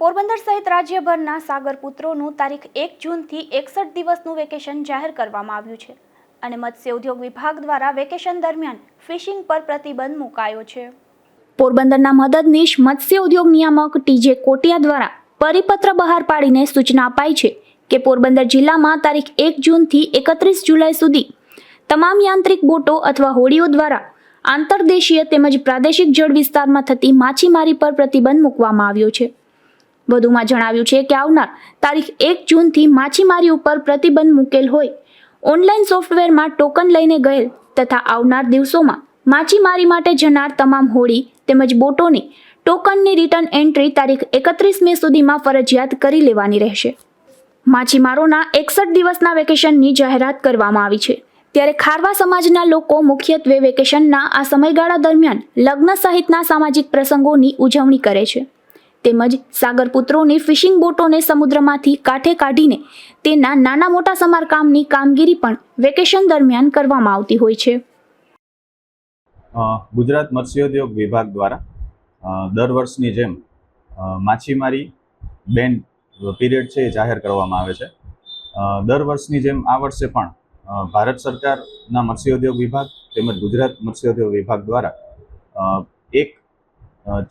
પોરબંદર સહિત રાજ્યભરના સાગરપુત્રોનું તારીખ એક જૂનથી એકસઠ દિવસનું વેકેશન જાહેર કરવામાં આવ્યું છે અને મત્સ્ય ઉદ્યોગ વિભાગ દ્વારા વેકેશન દરમિયાન ફિશિંગ પર પ્રતિબંધ મુકાયો છે. પોરબંદરના મદદનીશ મત્સ્ય ઉદ્યોગ નિયામક ટીજે કોટિયા દ્વારા પરિપત્ર બહાર પાડીને સૂચના અપાઈ છે કે પોરબંદર જિલ્લામાં તારીખ એક જૂનથી એકત્રીસ જુલાઈ સુધી તમામ યાંત્રિક બોટો અથવા હોડીઓ દ્વારા આંતરદેશીય તેમજ પ્રાદેશિક જળ વિસ્તારમાં થતી માછીમારી પર પ્રતિબંધ મૂકવામાં આવ્યો છે. વધુમાં જણાવ્યું છે કે આવનાર તારીખ એક જૂનથી માછીમારી ઉપર પ્રતિબંધ મૂકેલ હોય. ઓનલાઈન સોફ્ટવેરમાં ટોકન લઈને ગયેલ તથા આવનાર દિવસોમાં માછીમારી માટે જનાર તમામ હોડી તેમજ બોટોની ટોકનની રિટર્ન એન્ટ્રી તારીખ એકત્રીસ મે સુધીમાં ફરજિયાત કરી લેવાની રહેશે. માછીમારોના એકસઠ દિવસના વેકેશનની જાહેરાત કરવામાં આવી છે. ત્યારે ખારવા સમાજના લોકો મુખ્યત્વે વેકેશનના આ સમયગાળા દરમિયાન લગ્ન સહિતના સામાજિક પ્રસંગોની ઉજવણી કરે છે. તેમજ સાગરપુત્રોની ફિશિંગ બોટોને સમુદ્રમાંથી કાંઠે કાઢીને તેના નાના મોટા સમારકામની કામગીરી પણ વેકેશન દરમિયાન કરવામાં આવતી હોય છે. ગુજરાત મત્સ્યોદ્યોગ વિભાગ દ્વારા દર વર્ષની જેમ માછીમારી બેન પીરિયડ છે એ જાહેર કરવામાં આવે છે. દર વર્ષની જેમ આ વર્ષે પણ ભારત સરકારના મત્સ્યોદ્યોગ વિભાગ તેમજ ગુજરાત મત્સ્યોદ્યોગ વિભાગ દ્વારા એક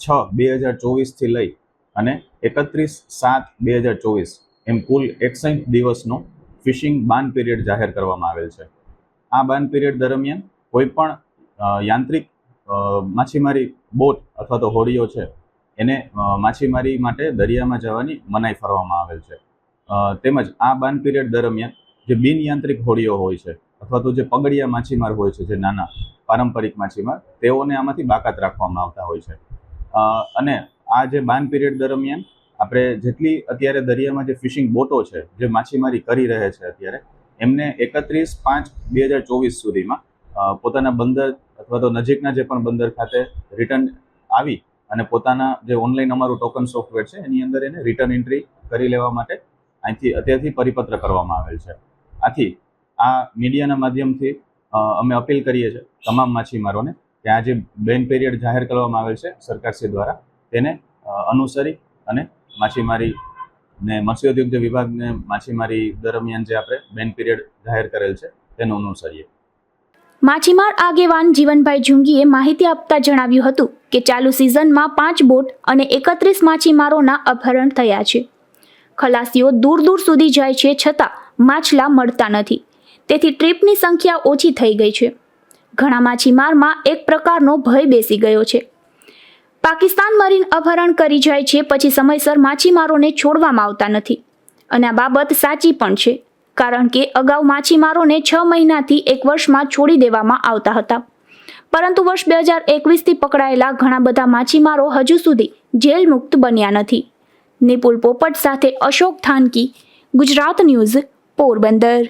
છ બે હજાર ચોવીસથી લઈ અને એકત્રીસ સાત બે હજાર ચોવીસ એમ કુલ એકસઠ દિવસનો ફિશિંગ બાન પીરિયડ જાહેર કરવામાં આવેલ છે. આ બાન પીરિયડ દરમિયાન કોઈ પણ યાંત્રિક માછીમારી બોટ અથવા તો હોડીઓ છે, એને માછીમારી માટે દરિયામાં જવાની મનાઈ ફરવામાં આવેલ છે. તેમજ આ બાન પીરિયડ દરમિયાન જે બિનયાંત્રિક હોડીઓ હોય છે અથવા તો જે પગડિયા માછીમાર હોય છે, જે નાના પારંપરિક માછીમાર, તેઓને આમાંથી બાકાત રાખવામાં આવતા હોય છે. અને આ જે બાન પીરિયડ દરમિયાન આપણે જેટલી અત્યારે દરિયામાં જે ફિશિંગ બોટો છે, જે માછીમારી કરી રહે છે અત્યારે, એમને એકત્રીસ પાંચ બે હજાર ચોવીસ સુધીમાં પોતાના બંદર અથવા તો નજીકના જે પણ બંદર ખાતે રિટર્ન આવી અને પોતાના જે ઓનલાઈન અમારું ટોકન સોફ્ટવેર છે, એની અંદર એને રિટર્ન એન્ટ્રી કરી લેવા માટે અહીંથી અત્યારથી પરિપત્ર કરવામાં આવેલ છે. આથી આ મીડિયાના માધ્યમથી અમે અપીલ કરીએ છીએ તમામ માછીમારોને કે આ જે બેન પીરિયડ જાહેર કરવામાં આવેલ છે સરકારશ્રી દ્વારા, તેને અનુસરી અને માછીમારી ને મત્સ્યોદ્યોગ જે વિભાગને માછીમારી દરમિયાન જે આપણે બેન પીરિયડ જાહેર કરેલ છે, તેનું અનુસરીએ. માછીમાર આગેવાન જીવનભાઈ જુંગીએ માહિતી આપતા જણાવ્યું હતું કે ચાલુ સિઝનમાં પાંચ બોટ અને એકત્રીસ માછીમારોના અપહરણ થયા છે. ખલાસીઓ દૂર દૂર સુધી જાય છે છતાં માછલા મળતા નથી. તેથી ટ્રીપની સંખ્યા ઓછી થઈ ગઈ છે. ઘણા માછીમારમાં એક પ્રકારનો ભય બેસી ગયો છે. પાકિસ્તાન મરીન અપહરણ કરી જાય છે પછી સમયસર માછીમારોને છોડવામાં આવતા નથી. અને આ બાબત સાચી પણ છે, કારણ કે અગાઉ માછીમારોને છ મહિનાથી એક વર્ષમાં છોડી દેવામાં આવતા હતા. પરંતુ વર્ષ બે હજાર એકવીસથી પકડાયેલા ઘણા બધા માછીમારો હજુ સુધી જેલ મુક્ત બન્યા નથી. નિપુલ પોપટ સાથે અશોક થાનકી, ગુજરાત ન્યૂઝ પોરબંદર.